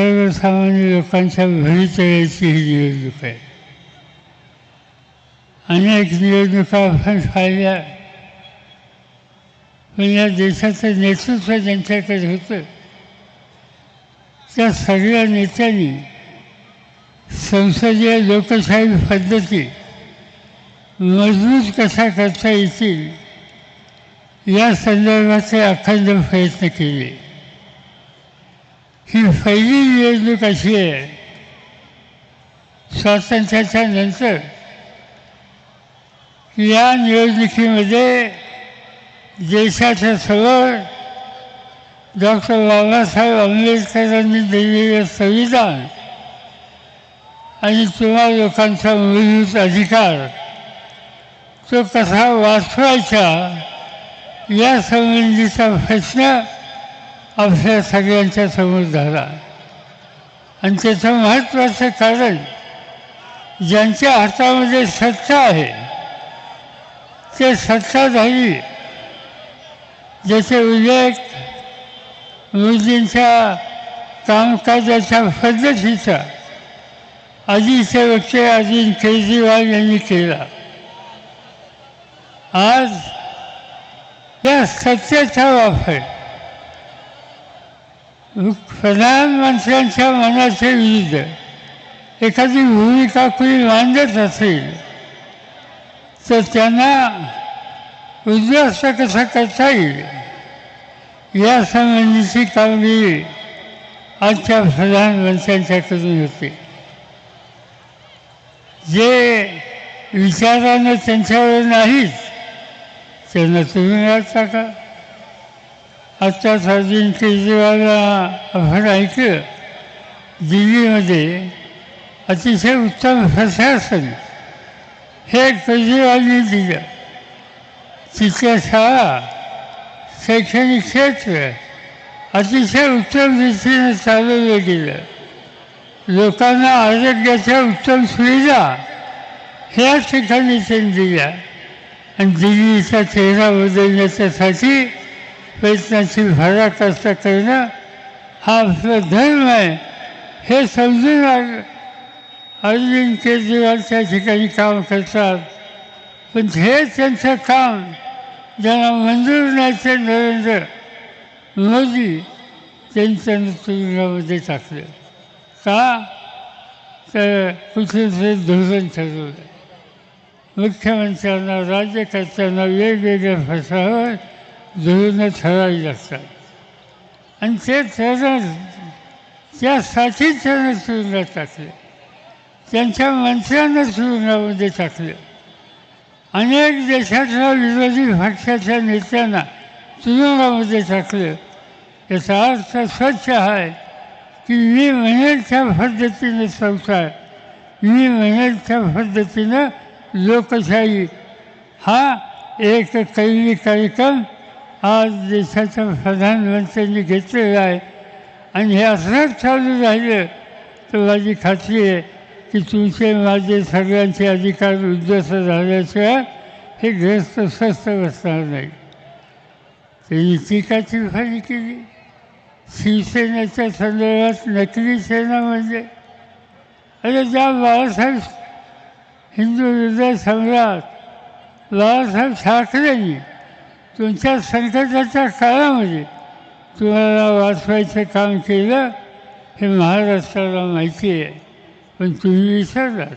सर्वसामान्य लोकांच्या घरी चढायची ही निवडणूक आहे अनेक निवडणुका आपण पाहिल्या पण या देशाचं नेतृत्व ज्यांच्याकडे होतं त्या सगळ्या नेत्यांनी संसदीय लोकशाही पद्धती मजबूत कशा करता येतील या संदर्भाचे अखंड प्रयत्न केले ही पहिली निवडणूक अशी आहे. स्वातंत्र्याच्या नंतर या निवडणुकीमध्ये देशाच्या समोर डॉक्टर बाबासाहेब आंबेडकरांनी दिलेलं संविधान आणि तुम्हा लोकांचा मूलभूत अधिकार तो कसा वाचवायचा या संबंधीचा प्रश्न आपल्या सगळ्यांच्या समोर झाला. आणि त्याचं महत्त्वाचं कारण ज्यांच्या हातामध्ये सत्ता आहे ते सत्ताधारी ज्याचे उल्लेख मोदींच्या कामकाजाच्या पद्धतीचा आधीचे वक्ते अरविंद केजरीवाल यांनी केला. आज या सत्तेचा वापर प्रधानमंत्र्यांच्या मनाच्या विरुद्ध एखादी भूमिका कोणी मांडत असेल तर त्यांना उद्ध्वस्त कसं करता येईल? यासंबंधीची कामगिरी आजच्या प्रधानमंत्र्यांच्याकडून होते. जे विचारानं त्यांच्यावर नाहीत त्यांना तुरुंगात का? आत्ता अरविंद केजरीवालला आपण ऐकलं दिल्लीमध्ये अतिशय उत्तम प्रशासन हे केजरीवालने दिलं. तिथल्या शाळा शैक्षणिक क्षेत्र अतिशय उत्तम दृष्टीने चालवलं गेलं. लोकांना आरोग्याच्या उत्तम सुविधा ह्या ठिकाणी त्यांनी दिल्या. आणि दिल्लीचा चेहरा बदलण्याच्यासाठी प्रयत्नाची भराकष्ट करणं हा आपला धर्म आहे हे समजून अरविंद केजरीवाल त्या ठिकाणी काम करतात. पण हे त्यांचं काम ज्यांना मंजूर नाही ते नरेंद्र मोदी त्यांच्या तुरुंगामध्ये टाकलं. का? तर कुठेतरी धोरण ठरवलं. मुख्यमंत्र्यांना राज्यकर्त्यांना वेगवेगळ्या फसावर धोरणं ठरावी असतात. आणि ते ठरण त्यासाठी त्यांना तुरुंगात टाकले त्यांच्या मंत्र्यांना तुरुंगामध्ये टाकले अनेक देशातल्या विरोधी पक्षाच्या नेत्यांना तुरुंगामध्ये टाकलं याचा अर्थ स्वच्छ आहे की मी म्हणेल त्या पद्धतीनं संसार मी म्हणेल त्या पद्धतीनं लोकशाही हा एक कैली कार्यक्रम आज देशाच्या प्रधानमंत्र्यांनी घेतलेलं आहे. आणि हे असंच चालू राहिलं तर माझी खात्री आहे की तुमचे माझे सगळ्यांचे अधिकार उद्ध्वस्त झाल्याशिवाय हे ग्रस्त स्वस्त बसणार नाही. त्यांनी टीकाची फारी केली. शिवसेनेच्या संदर्भात नकली सेना म्हणजे. अरे ज्या बाळासाहेब हिंदू हृदय सम्राट बाळासाहेब ठाकरेंनी तुमच्या संकटाच्या काळामध्ये तुम्हाला वाचवायचं काम केलं हे महाराष्ट्राला माहिती आहे. पण तुम्ही विसरलात.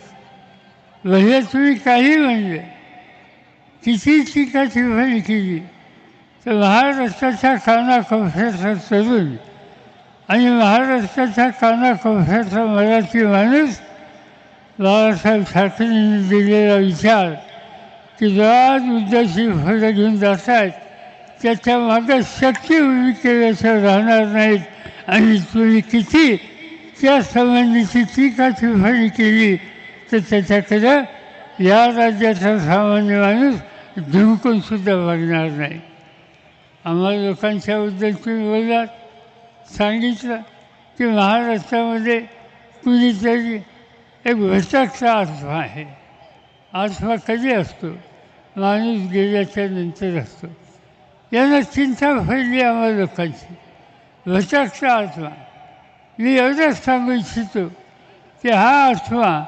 भले तुम्ही काही म्हणले किती टीका टिप्पणी केली तर महाराष्ट्राच्या कानाकोपऱ्याचा तरुण आणि महाराष्ट्राच्या कानाकोपऱ्याचा मराठी माणूस बाळासाहेब ठाकरेंनी दिलेला विचार की ज्या आज फळं घेऊन जात आहेत त्याच्यामागे शक्ती उभी केल्याशिवाय राहणार नाहीत. आणि तुम्ही किती? त्या संबंधीची टीकाची फळी केली. तर त्याच्याकडं या राज्याचा सामान्य माणूस धुमकूनसुद्धा बघणार नाही. आम्हाला लोकांच्याबद्दल तुम्ही बोललात सांगितलं की महाराष्ट्रामध्ये कुणीतरी एक भटकचा आत्मा आहे. आत्मा कधी असतो? माणूस गेल्याच्यानंतर असतो. यानं चिंता फैली आम्हाला लोकांची. भटकचा आत्मा. मी एवढंच सांगू इच्छितो की हा आत्मा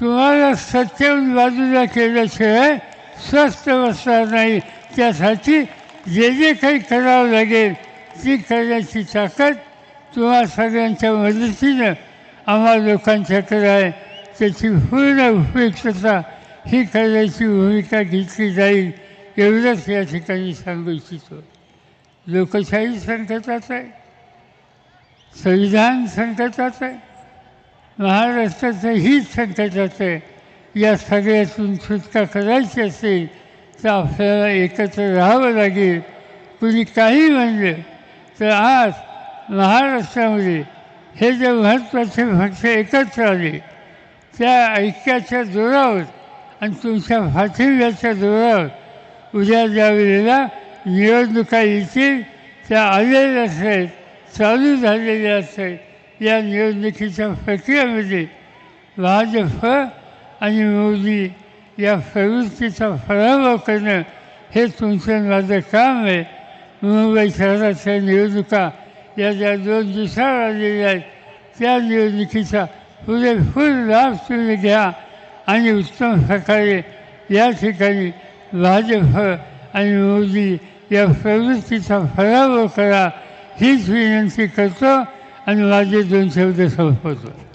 तुम्हाला सत्याहून बाजूला केल्याशिवाय स्वस्थ बसणार नाही. त्यासाठी जे जे काही करावं लागेल ती करण्याची ताकद तुम्हा सगळ्यांच्या मदतीनं आम्हा लोकांच्याकडे आहे. त्याची पूर्ण उपयुक्तता ही करण्याची भूमिका घेतली जाईल एवढंच या ठिकाणी सांगू इच्छितो. लोकशाही संकटात आहे. संविधान संकटात आहे. महाराष्ट्राचं हित संकटात आहे. या सगळ्यातून सुटका करायची असेल तर आपल्याला एकत्र राहावं लागेल. कुणी काही म्हणलं तर आज महाराष्ट्रामध्ये हे जे महत्त्वाचे पक्ष एकत्र आले त्या ऐक्याच्या जोरावर आणि तुमच्या पाठिंब्याच्या जोरावर उद्या ज्या वेळेला निवडणुका येतील त्या आलेल्या आहेत चालू झालेल्या आहेत या निवडणुकीच्या प्रक्रियेमध्ये भाजप आणि मोदी या प्रवृत्तीचा पराभव करणं हे तुमचं माझं काम आहे. मुंबई शहराच्या निवडणुका या ज्या दोन दिवसावर आलेल्या आहेत त्या निवडणुकीचा पुरेपूर लाभ तुम्ही घ्या. आणि उत्तम प्रकारे या ठिकाणी भाजप आणि मोदी या प्रवृत्तीचा फरावर करा हीच विनंती करतो आणि माझे दोन शब्द संपवतो.